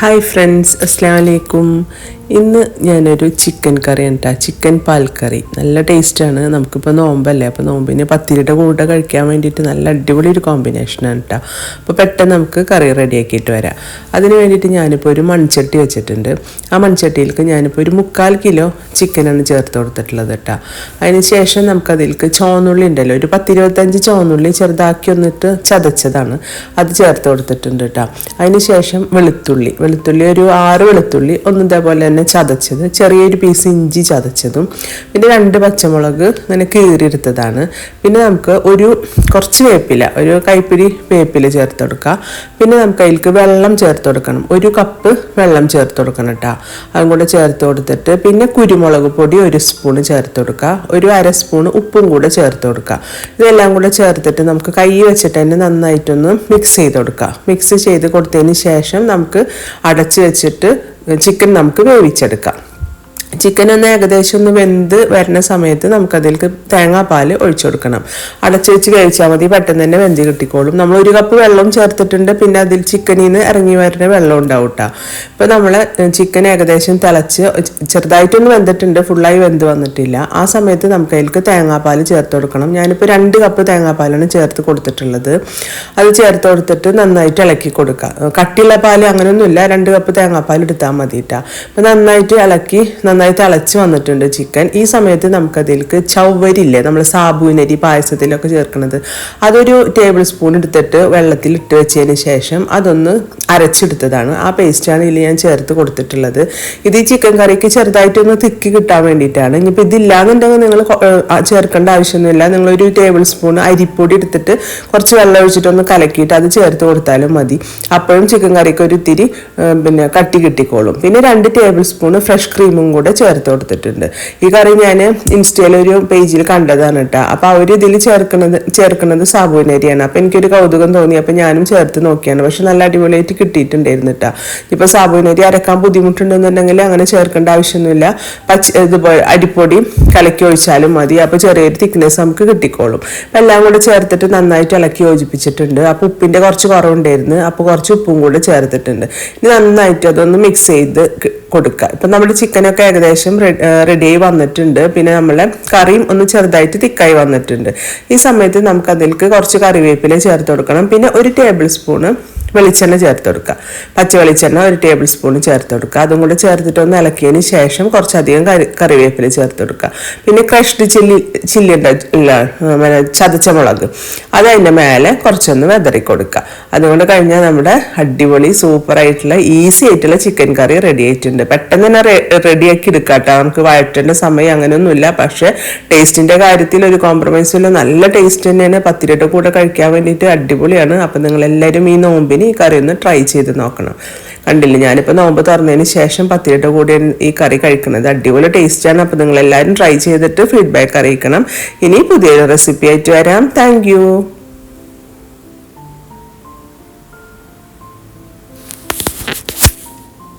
Hi friends അസ്സാം വലൈക്കും ഇന്ന് ഞാനൊരു ചിക്കൻ കറി കേട്ടോ ചിക്കൻ പാൽക്കറി നല്ല ടേസ്റ്റാണ് നമുക്കിപ്പോൾ നോമ്പല്ലേ? അപ്പോൾ നോമ്പിന് പത്തിരിയുടെ കൂടെ കഴിക്കാൻ വേണ്ടിയിട്ട് നല്ല അടിപൊളി ഒരു കോമ്പിനേഷനാണ് കേട്ടോ അപ്പോൾ പെട്ടെന്ന് നമുക്ക് കറി റെഡിയാക്കിയിട്ട് വരാം. അതിന് വേണ്ടിയിട്ട് ഞാനിപ്പോൾ ഒരു മൺചട്ടി വെച്ചിട്ടുണ്ട്. ആ മൺചട്ടിയിലേക്ക് ഞാനിപ്പോൾ ഒരു മുക്കാൽ കിലോ ചിക്കനാണ് ചേർത്ത് കൊടുത്തിട്ടുള്ളത് കേട്ടോ അതിന് ശേഷം നമുക്കതിലേക്ക് ചോന്നുള്ളി ഉണ്ടല്ലോ. ഒരു പത്തിരുപത്തഞ്ച് ചോന്നുള്ളി ചെറുതാക്കി വന്നിട്ട് ചതച്ചതാണ്. അത് ചേർത്ത് കൊടുത്തിട്ടുണ്ട് കേട്ടോ അതിന് ശേഷം വെളുത്തുള്ളി. വെളുത്തുള്ളി ഒരു ആറ് വെളുത്തുള്ളി ഒന്നും ഇതേപോലെ തന്നെ ചതച്ചത്. ചെറിയൊരു പീസ് ഇഞ്ചി ചതച്ചതും പിന്നെ രണ്ട് പച്ചമുളക് ഇങ്ങനെ കീറിയെടുത്തതാണ്. പിന്നെ നമുക്ക് ഒരു കുറച്ച് വേപ്പില ഒരു കൈപ്പിടി വേപ്പില ചേർത്ത് കൊടുക്കുക. പിന്നെ നമുക്ക് അതിലേക്ക് വെള്ളം ചേർത്ത് കൊടുക്കണം. ഒരു കപ്പ് വെള്ളം ചേർത്ത് കൊടുക്കണം കേട്ടോ. അതും കൂടെ ചേർത്ത് കൊടുത്തിട്ട് പിന്നെ കുരുമുളക് പൊടി ഒരു സ്പൂൺ ചേർത്ത് കൊടുക്കുക. ഒരു അര സ്പൂൺ ഉപ്പും കൂടെ ചേർത്ത് കൊടുക്കുക. ഇതെല്ലാം കൂടെ ചേർത്തിട്ട് നമുക്ക് കൈ വെച്ചിട്ട് തന്നെ നന്നായിട്ടൊന്ന് മിക്സ് ചെയ്ത് കൊടുക്കുക. മിക്സ് ചെയ്ത് കൊടുത്തതിന് ശേഷം നമുക്ക് അടച്ച് വെച്ചിട്ട് ചിക്കൻ നമുക്ക് വേവിച്ചെടുക്കാം. ചിക്കൻ ഒന്ന് ഏകദേശം ഒന്ന് വെന്ത് വരുന്ന സമയത്ത് നമുക്കതിലേക്ക് തേങ്ങാപ്പാൽ ഒഴിച്ചു കൊടുക്കണം. അടച്ചു വെച്ച് കഴിച്ചാൽ മതി പെട്ടെന്ന് തന്നെ വെന്ത് കിട്ടിക്കോളും. നമ്മൾ ഒരു കപ്പ് വെള്ളം ചേർത്തിട്ടുണ്ട് പിന്നെ അതിൽ ചിക്കനിൽ നിന്ന് ഇറങ്ങി വരുന്ന വെള്ളം ഉണ്ടാവും കേട്ടോ ഇപ്പോൾ നമ്മൾ ചിക്കൻ ഏകദേശം തിളച്ച് ചെറുതായിട്ടൊന്ന് വെന്തിട്ടുണ്ട് ഫുള്ളായി വെന്ത് വന്നിട്ടില്ല. ആ സമയത്ത് നമുക്ക് അതിലേക്ക് തേങ്ങാപ്പാൽ ചേർത്ത് കൊടുക്കണം. ഞാനിപ്പോൾ രണ്ട് കപ്പ് തേങ്ങാപ്പാലാണ് ചേർത്ത് കൊടുത്തിട്ടുള്ളത്. അത് ചേർത്ത് കൊടുത്തിട്ട് നന്നായിട്ട് ഇളക്കി കൊടുക്കുക കട്ടിയുള്ള പാൽ അങ്ങനെയൊന്നുമില്ല രണ്ട് കപ്പ് തേങ്ങാപ്പാൽ എടുത്താൽ മതി കേട്ടോ അപ്പോൾ നന്നായിട്ട് ഇളക്കി നന്നായി തിളച്ച് വന്നിട്ടുണ്ട് ചിക്കൻ. ഈ സമയത്ത് നമുക്കതിലേക്ക് ചവ്വരില്ലേ നമ്മൾ സാബുവിനരി പായസത്തിലൊക്കെ ചേർക്കുന്നത് അതൊരു ടേബിൾ സ്പൂൺ എടുത്തിട്ട് വെള്ളത്തിൽ ഇട്ട് വെച്ചതിന് ശേഷം അതൊന്ന് അരച്ചെടുത്തതാണ്. ആ പേസ്റ്റാണ് ഇതിൽ ഞാൻ ചേർത്ത് കൊടുത്തിട്ടുള്ളത്. ഇത് ഈ ചിക്കൻ കറിക്ക് ചെറുതായിട്ടൊന്ന് തിക്കി കിട്ടാൻ വേണ്ടിയിട്ടാണ്. ഇനിയിപ്പോൾ ഇതില്ലാന്നുണ്ടെങ്കിൽ നിങ്ങൾ ചേർക്കേണ്ട ആവശ്യമൊന്നുമില്ല. നിങ്ങളൊരു ടേബിൾ സ്പൂൺ അരിപ്പൊടി എടുത്തിട്ട് കുറച്ച് വെള്ളം ഒഴിച്ചിട്ടൊന്ന് കലക്കിയിട്ട് അത് ചേർത്ത് കൊടുത്താലും മതി. അപ്പോഴും ചിക്കൻ കറിക്ക് ഒരു ഇത്തിരി പിന്നെ കട്ടി കിട്ടിക്കോളും. പിന്നെ രണ്ട് ടേബിൾ സ്പൂൺ ഫ്രഷ് ക്രീമും കൂടെ ചേർത്ത് കൊടുത്തിട്ടുണ്ട്. ഈ കറി ഞാൻ ഇൻസ്റ്റയിൽ ഒരു പേജിൽ കണ്ടതാണ് കേട്ടോ അപ്പോൾ അവർ ഇതിൽ ചേർക്കുന്നത് ചേർക്കുന്നത് സാബുവിനരിയാണ് അപ്പോൾ എനിക്കൊരു കൗതുകം തോന്നി. അപ്പോൾ ഞാനും ചേർത്ത് നോക്കിയാണ്. പക്ഷെ നല്ല അടിപൊളിയായിട്ട് കിട്ടിയിട്ടുണ്ടായിരുന്നു കേട്ടോ ഇപ്പോൾ സാബുവിനരി അരക്കാൻ ബുദ്ധിമുട്ടുണ്ടെന്നുണ്ടെങ്കിൽ അങ്ങനെ ചേർക്കേണ്ട ആവശ്യമൊന്നുമില്ല. പച്ച ഇതുപോലെ അരിപ്പൊടി കലക്കി ഒഴിച്ചാലും മതി. അപ്പോൾ ചെറിയൊരു തിക്നെസ് നമുക്ക് കിട്ടിക്കോളും. അപ്പോൾ എല്ലാം കൂടെ ചേർത്തിട്ട് നന്നായിട്ട് ഇളക്കി യോജിപ്പിച്ചിട്ടുണ്ട്. അപ്പോൾ ഉപ്പിന്റെ കുറച്ച് കുറവുണ്ടായിരുന്നു. അപ്പോൾ കുറച്ച് ഉപ്പും കൂടെ ചേർത്തിട്ടുണ്ട്. ഇനി നന്നായിട്ട് അതൊന്ന് മിക്സ് ചെയ്ത് കൊടുക്കുക. ഇപ്പം നമ്മുടെ ചിക്കനൊക്കെ ഏകദേശം റെഡി ആയി വന്നിട്ടുണ്ട്. പിന്നെ നമ്മളെ കറിയും ഒന്ന് ചെറുതായിട്ട് തിക്കായി വന്നിട്ടുണ്ട്. ഈ സമയത്ത് നമുക്ക് അതിലേക്ക് കുറച്ച് കറിവേപ്പില ചേർത്ത് കൊടുക്കണം. പിന്നെ ഒരു ടേബിൾ സ്പൂണ് വെളിച്ചെണ്ണ ചേർത്ത് കൊടുക്കുക. പച്ച വെളിച്ചെണ്ണ ഒരു ടേബിൾ സ്പൂൺ ചേർത്ത് കൊടുക്കുക. അതും കൂടെ ചേർത്തിട്ട് ഒന്ന് ഇളക്കിയതിന് ശേഷം കുറച്ചധികം കറി കറിവേപ്പില ചേർത്ത് കൊടുക്കുക. പിന്നെ ക്രഷ്ഡ് ചില്ലി ചില്ലി ഇല്ല ചതച്ച മുളക്. അത് അതിന്റെ മേലെ കുറച്ചൊന്ന് വെതറി കൊടുക്കുക. അതുകൊണ്ട് കഴിഞ്ഞാൽ നമ്മുടെ അടിപൊളി സൂപ്പർ ആയിട്ടുള്ള ഈസി ആയിട്ടുള്ള ചിക്കൻ കറി റെഡി ആയിട്ടുണ്ട്. പെട്ടെന്ന് തന്നെ റെഡിയാക്കി എടുക്കുക കേട്ടോ. നമുക്ക് വഴറ്റേണ്ട സമയം അങ്ങനെയൊന്നുമില്ല. പക്ഷേ ടേസ്റ്റിന്റെ കാര്യത്തിൽ ഒരു കോംപ്രമൈസും ഇല്ല. നല്ല ടേസ്റ്റ് തന്നെയാണ്. പത്തിരിയുടെ കൂടെ കഴിക്കാൻ വേണ്ടിയിട്ട് അടിപൊളിയാണ്. അപ്പം നിങ്ങൾ എല്ലാവരും ഈ നോമ്പിന് ഈ കറി ഒന്ന് ട്രൈ ചെയ്ത് നോക്കണം. കണ്ടില്ല ഞാനിപ്പോൾ നോമ്പ് തുറന്നതിന് ശേഷം പത്തിരിയുടെ കൂടെ ഈ കറി കഴിക്കുന്നത് അടിപൊളി ടേസ്റ്റാണ് അപ്പോൾ നിങ്ങളെല്ലാവരും ട്രൈ ചെയ്തിട്ട് ഫീഡ്ബാക്ക് അറിയിക്കണം. ഇനി പുതിയൊരു റെസിപ്പി ആയിട്ട് വരാം. താങ്ക്